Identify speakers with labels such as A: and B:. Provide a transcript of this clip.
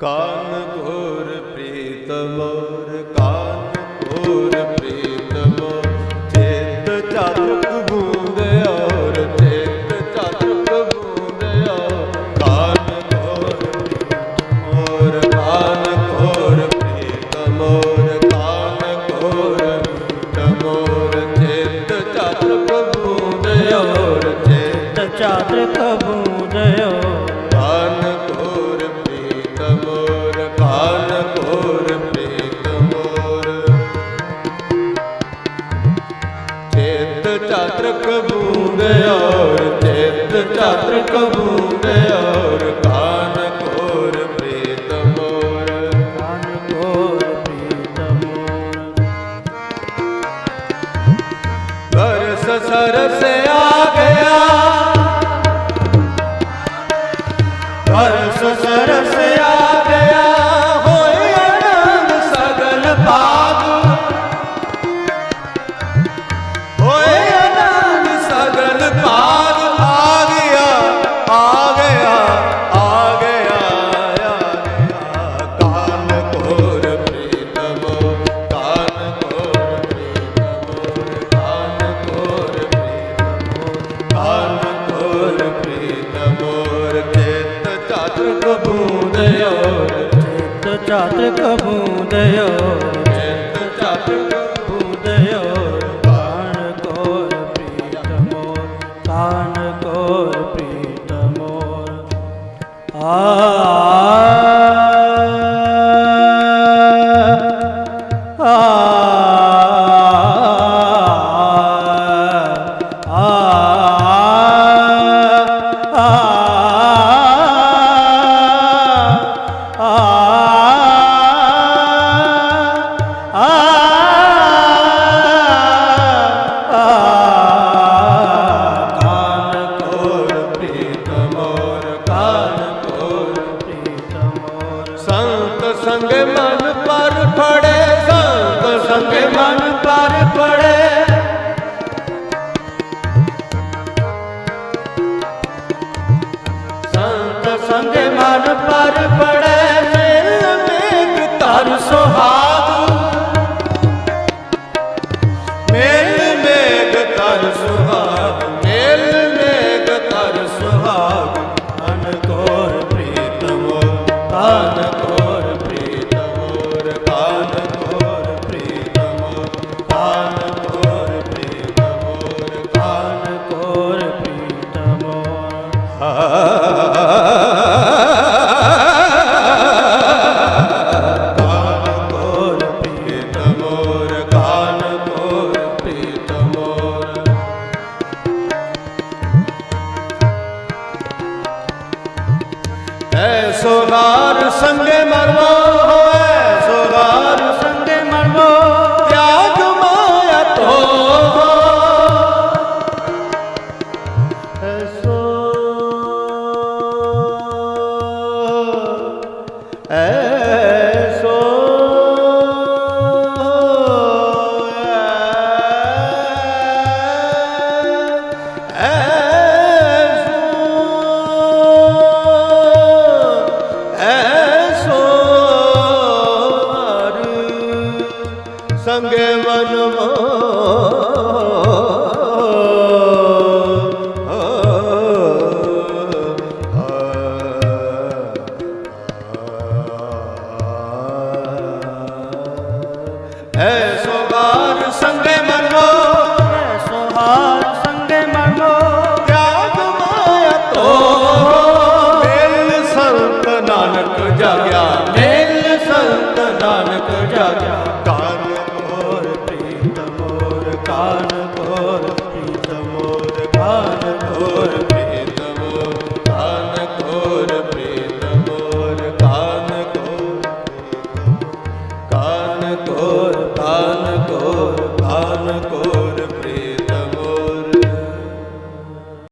A: ਕਾਨ ਘੋਰ ਪ੍ਰੀਤ ਮੋਰ, ਕਾਨ ਘੋਰ ਪ੍ਰੀਤ ਚੇਤ ਚਾਤਕ ਬੂੰਦ ਔਰ, ਚੇਤ ਚਾਤਕ ਬੂੰਦ ਕਾਨ ਘੋਰ ਮੋਰ, ਕਾਨ ਘੋਰ ਪ੍ਰੀਤ ਮੋਰ, ਕਾਨ ਘੋਰ ਪ੍ਰੀਤ ਮੋਰ। ਚੇਤ ਚਾਤਕ ਬੂੰਦ ਔਰ, ਚੇਤ
B: ਚਾਤਕ ਬੂਦਿਓ
A: ਬੂੰਦ ਔਰ ਚੇਤ ਚਾਤਰਕ ਬੂੰਦ ਔਰ ਕਾਨ ਘੋਰ ਪ੍ਰੀਤ ਮੋਰ
B: ਕਾਨ ਕੋਰ ਪ੍ਰੀਤਮ
A: ਬਰਸ ਸਰਸ ਆ ਚਿਤ ਚਾਤਕ
B: ਬੂਦਿਓ
A: ਚੇਤ ਚਾਤਕ
B: ਬੂਦਿਓ ਕਾਨ ਕੋਰ ਪ੍ਰੀਤਮ ਕਾਨ ਕੋਰ ਪ੍ਰੀਤਮ ਆ ਆ
A: ਸੰਤ ਮਨ ਪਰ ਫੜੇ ਮਿਲ ਮੇਘ ਤਰ ਸੁਹਾਗ। ਮੇਲ ਮੇਘ ਤਰ ਸੁਹਾਗ, ਮਿਲ ਮੇਘ ਤਰ ਸੁਹਾਗ। ਅਨ ਕੋਰ ਪ੍ਰੀਤਮੋ ਕਾਨ ਕੋਰ ਪ੍ਰੀਤਮ ਕਾਨ ਕੋਰ ਪ੍ਰੀਤਮੋ ਕਾਨ ਕੋਰ ਪ੍ਰੀਤਮ ਕਾਨ
B: ਕੋਰ ਪ੍ਰੀਤਮ
A: ਕਾਨ ਐਸੋ ਹਾਰ ਸੰਗੇ ਮਰਵੋ ਹੋਏ ਸੋਹਾਰ
B: ਸੰਗੇ ਮਰਮੋ
A: ਤਿਆਗ ਮਾਇਆ ਤੋ ਐਸੋ ਐਸੋ ਸੰਗ ਮਨ